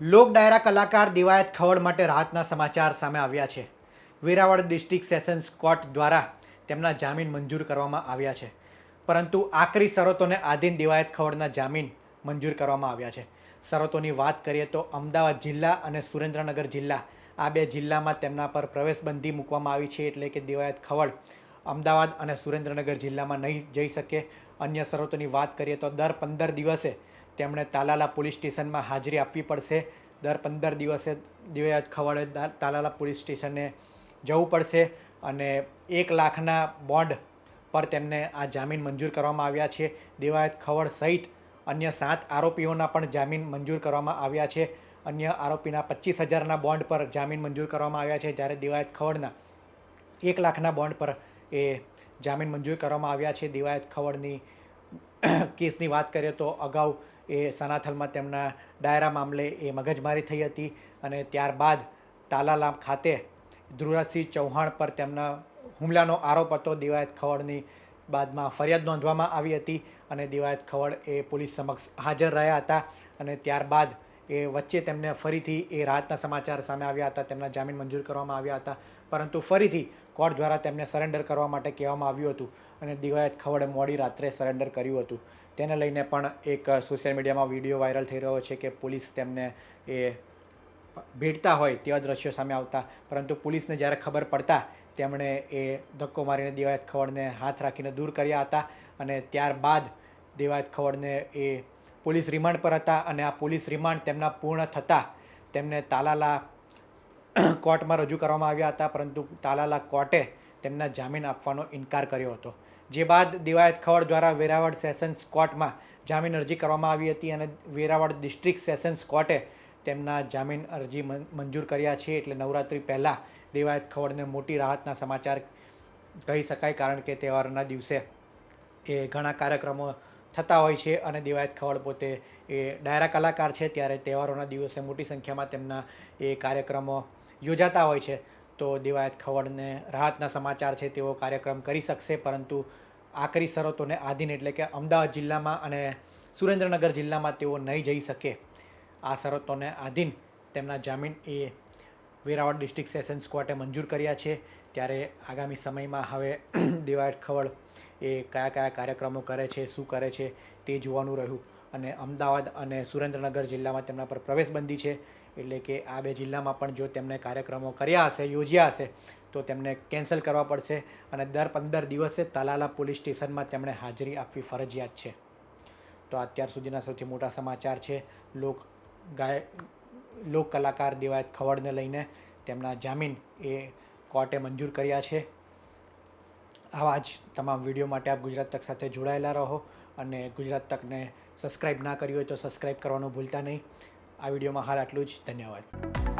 લોક ડાયરા કલાકાર દિવાયત ખવડ માટે રાહતના સમાચાર સામે આવ્યા છે. વેરાવળ ડિસ્ટ્રિક્ટ સેશન્સ કોર્ટ દ્વારા તેમના જામીન મંજૂર કરવામાં આવ્યા છે. પરંતુ આકરી શરતોને આધીન દિવાયત ખવડના જામીન મંજૂર કરવામાં આવ્યા છે. શરતોની વાત કરીએ તો અમદાવાદ જિલ્લા અને સુરેન્દ્રનગર જિલ્લા આ બે જિલ્લામાં તેમના પર પ્રવેશબંધી મૂકવામાં આવી છે એટલે કે દિવાયત ખવડ અમદાવાદ અને સુરેન્દ્રનગર જિલ્લામાં નહીં જઈ શકે. અન્ય શરતોની વાત કરીએ તો દર પંદર દિવસે તેમણે તાલાલા પોલીસ સ્ટેશનમાં હાજરી આપવી પડશે. દર પંદર દિવસે દિવ્યાજ ખવડે તાલાલા પોલીસ સ્ટેશને જવું પડશે અને એક લાખના બોન્ડ પર તેમને આ જામીન મંજૂર કરવામાં આવ્યા છે. દિવાયત ખવડ સહિત અન્ય સાત આરોપીઓના પણ જામીન મંજૂર કરવામાં આવ્યા છે. અન્ય આરોપીના પચીસ હજારના બોન્ડ પર જામીન મંજૂર કરવામાં આવ્યા છે. જ્યારે દિવાયત ખવડના એક લાખના બોન્ડ પર એ જામીન મંજૂર કરવામાં આવ્યા છે. દિવાયત ખવડની કેસની વાત કરીએ તો અગાઉ એ સનાથલમાં તેમના ડાયરા મામલે એ મગજમારી થઈ હતી અને ત્યારબાદ તાલાલામ ખાતે ધ્રુવરાજસિંહ ચૌહાણ પર તેમના હુમલાનો આરોપ હતો. દિવાયત ખવડની બાદમાં ફરિયાદ નોંધવામાં આવી હતી અને દિવાયત ખવડ એ પોલીસ સમક્ષ હાજર રહ્યા હતા અને ત્યારબાદ એ વચ્ચે તેમને ફરીથી એ રાહતના સમાચાર સામે આવ્યા હતા, તેમના જામીન મંજૂર કરવામાં આવ્યા હતા. પરંતુ ફરીથી કોર્ટ દ્વારા તેમને સરેન્ડર કરવા માટે કહેવામાં આવ્યું હતું અને દિવાયત ખવડે મોડી રાત્રે સરેન્ડર કર્યું હતું. તેને લઈને પણ એક સોશિયલ મીડિયામાં વીડિયો વાયરલ થઈ રહ્યો છે કે પોલીસ તેમને એ ભેટતા હોય તેવા દ્રશ્યો સામે આવતા. પરંતુ પોલીસને જ્યારે ખબર પડતા તેમણે એ ધક્કો મારીને દિવાયત ખવડને હાથ રાખીને દૂર કર્યા હતા અને ત્યારબાદ દિવાયત ખવડને એ પોલીસ રિમાન્ડ પર હતા અને આ પોલીસ રિમાન્ડ તેમના પૂર્ણ થતાં તેમને તાલાલા કોર્ટમાં રજૂ કરવામાં આવ્યા હતા, પરંતુ તાલાલા કોર્ટે તેમના જામીન આપવાનો ઇનકાર કર્યો હતો. જે બાદ દિવાયત ખવડ દ્વારા વેરાવળ સેશન્સ કોર્ટમાં જામીન અરજી કરવામાં આવી હતી અને વેરાવળ ડિસ્ટ્રિક્ટ સેશન્સ કોર્ટે તેમના જામીન અરજી મંજૂર કર્યા છે એટલે નવરાત્રિ પહેલાં દિવાયત ખવડને મોટી રાહતના સમાચાર કહી શકાય, કારણ કે તહેવારના દિવસે એ ઘણા કાર્યક્રમો થતા હોય છે અને દિવાયત ખવડ પોતે એ ડાયરા કલાકાર છે, ત્યારે તહેવારોના દિવસે મોટી સંખ્યામાં તેમના એ કાર્યક્રમો યોજાતા હોય છે. તો દિવાયત ખવડને રાહતના સમાચાર છે, તેઓ કાર્યક્રમ કરી શકશે, પરંતુ આકરી શરતોને આધીન એટલે કે અમદાવાદ જિલ્લામાં અને સુરેન્દ્રનગર જિલ્લામાં તેઓ નહીં જઈ શકે. આ શરતોને આધીન તેમના જામીન એ વેરાવળ ડિસ્ટ્રિક્ટ સેશન્સ કોર્ટે મંજૂર કર્યા છે. ત્યારે આગામી સમયમાં હવે દેવાયત ખવડ એ કયા કયા કાર્યક્રમો કરે છે, શું કરે છે તે જોવાનું રહ્યું. અને અમદાવાદ અને સુરેન્દ્રનગર જિલ્લામાં તેમના પર પ્રવેશબંધી છે. એટલે કે આ બે જિલ્લામાં પણ જો તેમણે કાર્યક્રમો કર્યા હશે, યોજ્યા હશે, તો તેમને કેન્સલ કરવા પડશે. અને દર પંદર દિવસે તાલાલા પોલીસ સ્ટેશનમાં તેમણે હાજરી આપવી ફરજિયાત છે. તો અત્યાર સુધીના સૌથી મોટા સમાચાર છે. લોક ગાય, લોક કલાકાર દિવાયત ખવડને લઈને તેમના જામીન એ કોર્ટે મંજૂર કર્યા છે. આવા જ તમામ વીડિયો માટે આપ ગુજરાત તક સાથે જોડાયેલા રહો અને ગુજરાત તકને સબસ્ક્રાઈબ ના કરી હોય તો સબસ્ક્રાઈબ કરવાનું ભૂલતા નહીં. આ વિડીયોમાં હાલ આટલું જ. ધન્યવાદ.